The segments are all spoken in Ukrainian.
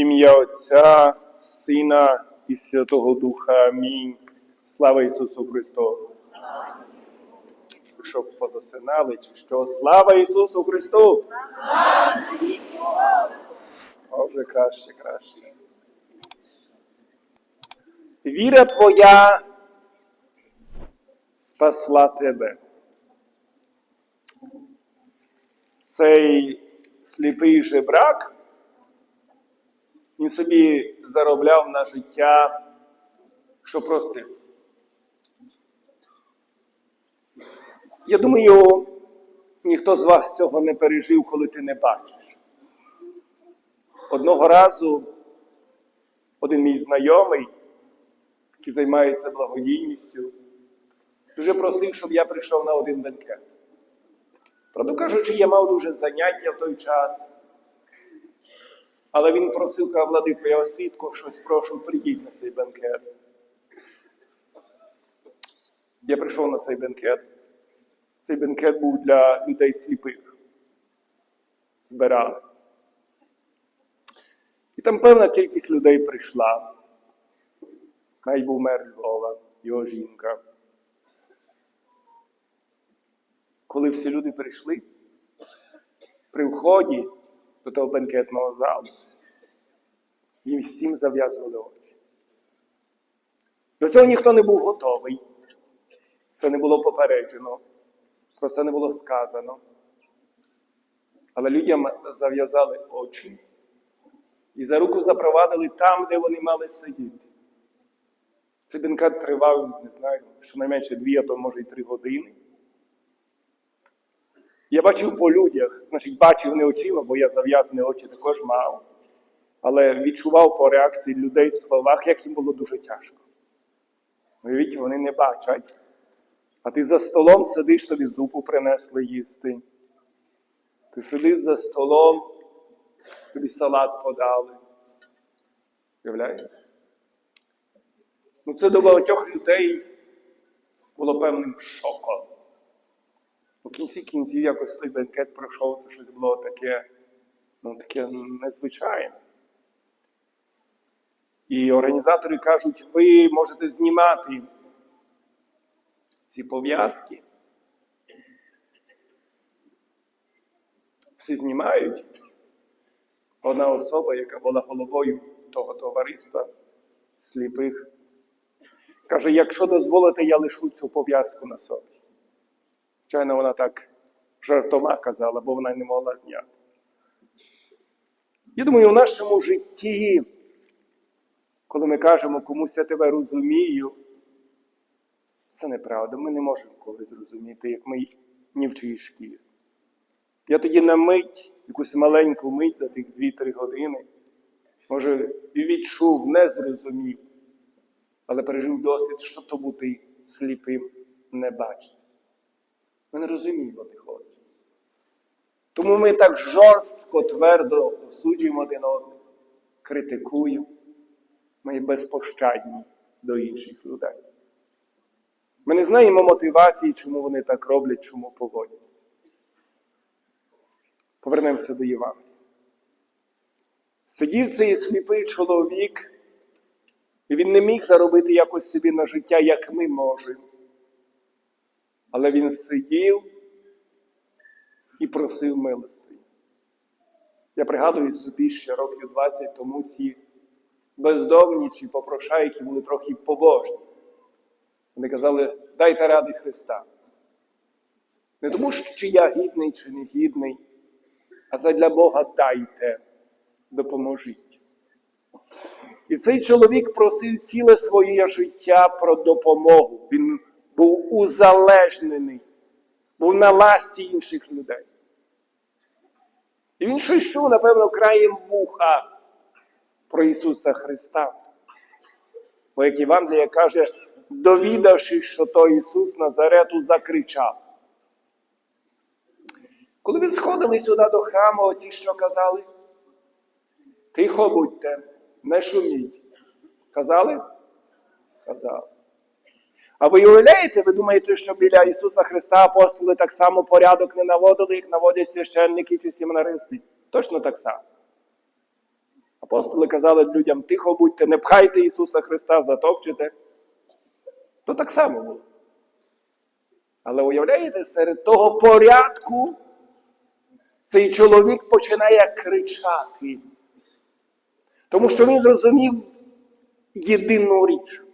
ім'я Отця, Сина і Святого Духа. Амінь. Слава Ісусу Христу. Щоб позасинали, чи що? Слава Ісусу Христу! О, вже краще, краще. Віра твоя спасла тебе. Цей сліпий жебрак, він собі заробляв на життя, що просив. Я думаю, ніхто з вас цього не пережив, коли ти не бачиш. Одного разу один мій знайомий, який займається благодійністю, дуже просив, щоб я прийшов на один бенкет. Правду кажучи, я мав дуже заняття в той час. Але він просив, каже, владико, я вас щось прошу, прийдіть на цей бенкет. Я прийшов на цей бенкет. Цей бенкет був для людей сліпих. Збирали. І там певна кількість людей прийшла. Навіть був мер Львова, його жінка. Коли всі люди прийшли, при вході до того бенкетного залу, їм всім зав'язували очі. До цього ніхто не був готовий. Це не було попереджено, про це не було сказано. Але людям зав'язали очі і за руку запровадили там, де вони мали сидіти. Цей бенкет тривав, не знаю, щонайменше дві, а то може й три години. Я бачив по людях, значить, бачив не очима, бо я зав'язані очі також мав. Але відчував по реакції людей в словах, як їм було дуже тяжко. Уявіть, вони не бачать. А ти за столом сидиш, тобі зупу принесли їсти. Ти сидиш за столом, тобі салат подали. Уявляєте? Ну, це до багатьох людей було певним шоком. У кінці кінців якось той бенкет пройшов, це щось було таке, ну, таке незвичайне. І організатори кажуть, ви можете знімати ці пов'язки. Всі знімають. Одна особа, яка була головою того товариства сліпих, каже, якщо дозволите, я лишу цю пов'язку на собі. Звичайно, вона так жартома казала, бо вона не могла зняти. Я думаю, в нашому житті, коли ми кажемо комусь я тебе розумію, це неправда. Ми не можемо когось зрозуміти, як ми ні в чиїй шкірі. Я тоді на мить, якусь маленьку мить за тих 2-3 години, може, і відчув, не зрозумів, але пережив досвід, що то бути сліпим не бачити. Ми не розуміємо тих очі. Тому ми так жорстко, твердо осуджуємо один одного, критикуємо, ми безпощадні до інших людей. Ми не знаємо мотивації, чому вони так роблять, чому поводяться. Повернемося до Євангелія. Сидів цей сліпий чоловік, і він не міг заробити якось собі на життя, як ми можемо. Але він сидів і просив милості. Я пригадую собі ще років 20 тому ці бездомні чи попрошайки були трохи побожні. Вони казали, дайте ради Христа. Не тому, що чи я гідний, чи не гідний, а задля Бога дайте, допоможіть. І цей чоловік просив ціле своє життя про допомогу. Він був узалежнений, був на ласті інших людей. І він щось чув, напевно, краєм вуха про Ісуса Христа. Бо як Євангелія каже, довідавшись, що то Ісус Назарету закричав. Коли ви сходили сюди до храму, оті, що казали, тихо будьте, не шуміть. Казали? Казали. А ви уявляєте, ви думаєте, що біля Ісуса Христа апостоли так само порядок не наводили, як наводять священники чи семінаристи? Точно так само. Апостоли казали людям, тихо будьте, не пхайте Ісуса Христа, затопчете. То так само було. Але уявляєте, серед того порядку цей чоловік починає кричати. Тому що він зрозумів єдину річ.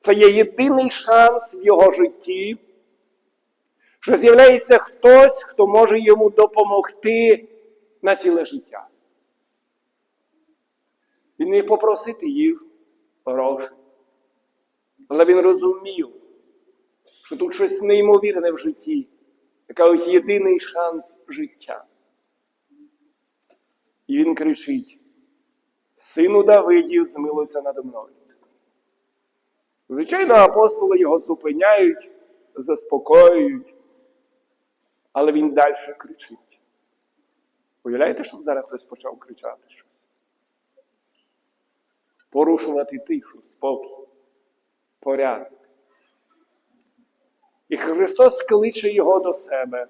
Це є єдиний шанс в його житті, що з'являється хтось, хто може йому допомогти на ціле життя. Він міг попросити їх гроші. Але він розумів, що тут щось неймовірне в житті, яка ось єдиний шанс життя. І він кричить: Сину Давидів, змилуйся надо мною. Звичайно, апостоли його зупиняють, заспокоюють, але він далі кричить. Уявляєте, щоб зараз хтось почав кричати щось? Порушувати тишу, спокій, порядок. І Христос кличе його до себе.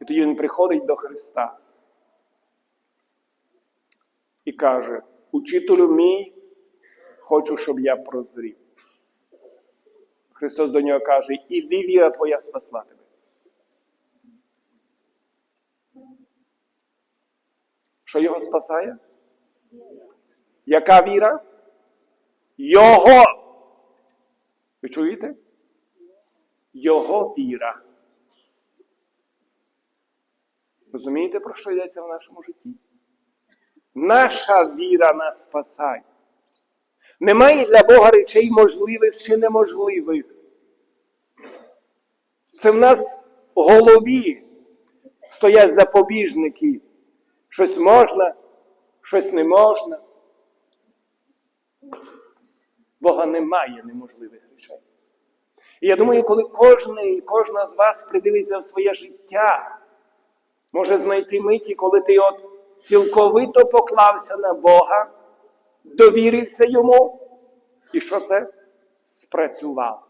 І тоді він приходить до Христа і каже: Учителю мій, хочу, щоб я прозрів. Христос до нього каже, іди віра твоя спасла тебе. Що його спасає? Яка віра? Його. Ви чуєте? Його віра. Розумієте, про що йдеться в нашому житті? Наша віра нас спасає. Немає для Бога речей можливих чи неможливих. Це в нас в голові стоять запобіжники. Щось можна, щось не можна. Бога немає неможливих речей. І я думаю, коли кожен, кожна з вас придивиться в своє життя, може знайти миті, коли ти от цілковито поклався на Бога, довірився йому, і що це? Спрацював.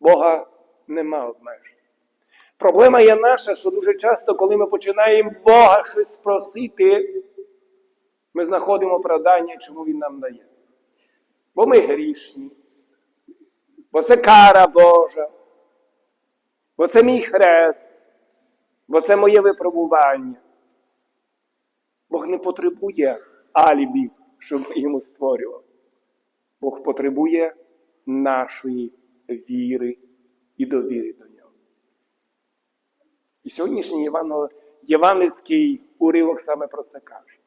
Бога нема обмежень. Проблема є наша, що дуже часто, коли ми починаємо Бога щось просити, ми знаходимо оправдання, чому Він нам дає. Бо ми грішні, бо це кара Божа, бо це мій хрест, бо це моє випробування. Бог не потребує алібі, щоб йому створював. Бог потребує нашої віри і довіри до нього. І сьогоднішній Євангел... євангельський уривок саме про це каже.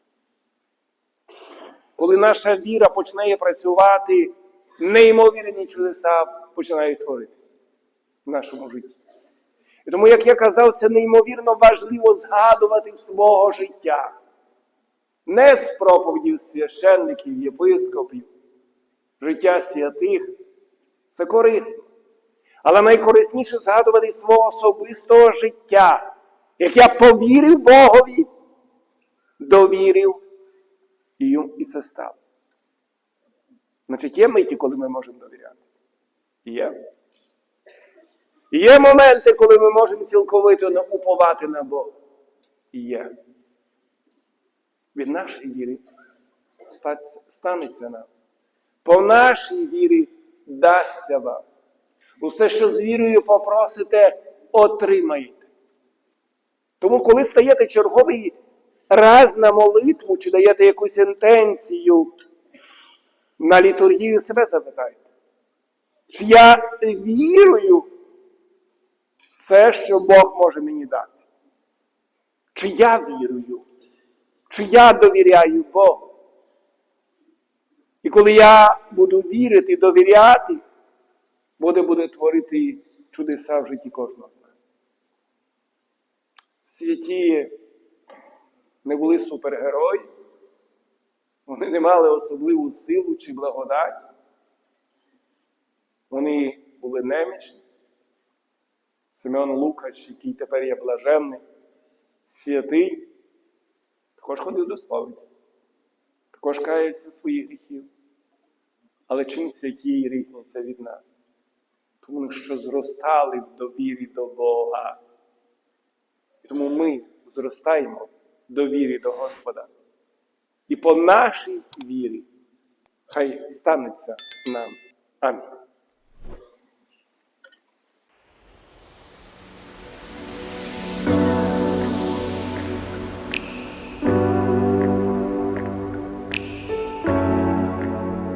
Коли наша віра починає працювати, неймовірні чудеса починають творитися в нашому житті. І тому, як я казав, це неймовірно важливо згадувати свого життя. Не з проповідів священників, єпископів, життя святих. Це корисно. Але найкорисніше згадувати свого особистого життя, як я повірив Богові, довірив, і, і це сталося. Значить, є миті, коли ми можемо довіряти. Є. Є моменти, коли ми можемо цілковито уповати на Бога. Є. Від нашої віри станеться нам. По нашій вірі дасться вам. Усе, що з вірою попросите, отримаєте. Тому, коли стаєте черговий раз на молитву, чи даєте якусь інтенцію на літургію, себе запитайте. Чи я вірую все, що Бог може мені дати? Чи я вірую? Чи я довіряю Богу? І коли я буду вірити, довіряти, Бог буде творити чудеса в житті кожного з нас. Святі не були супергерої, вони не мали особливу силу чи благодать. Вони були немічні. Семен Лукач, який тепер є блаженний, святий, також ходив до сповіді, також кається своїх гріхів. Але чим святі різняться від нас? Тому що зростали в довірі до Бога. І тому ми зростаємо до вірі до Господа. І по нашій вірі хай станеться нам. Амінь.